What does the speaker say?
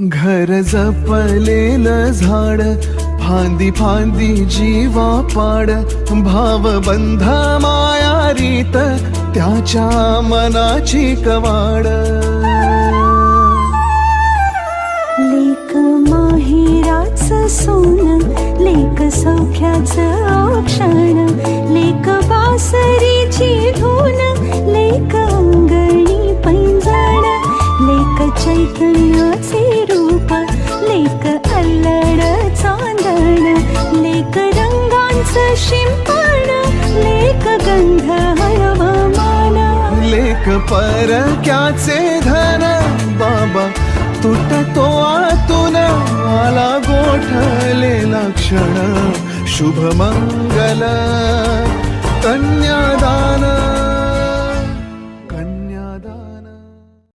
घर जपलेलं झाड फांदी फांदी जीवा पाड भाव बंध माया रीत त्याच्या मनाची कवाड. लेक माहिराच सोन लेक सौख्याच औक्षण लेक बासरीची धून लेक अंगणी पैंजण लेक चैतन्याचे शिंपण लेख गंध हळवा माना लेख परक्याचे धन बाबा तुटतो आतून आला गोठलेला क्षण शुभ मंगल कन्यादान. कन्यादान.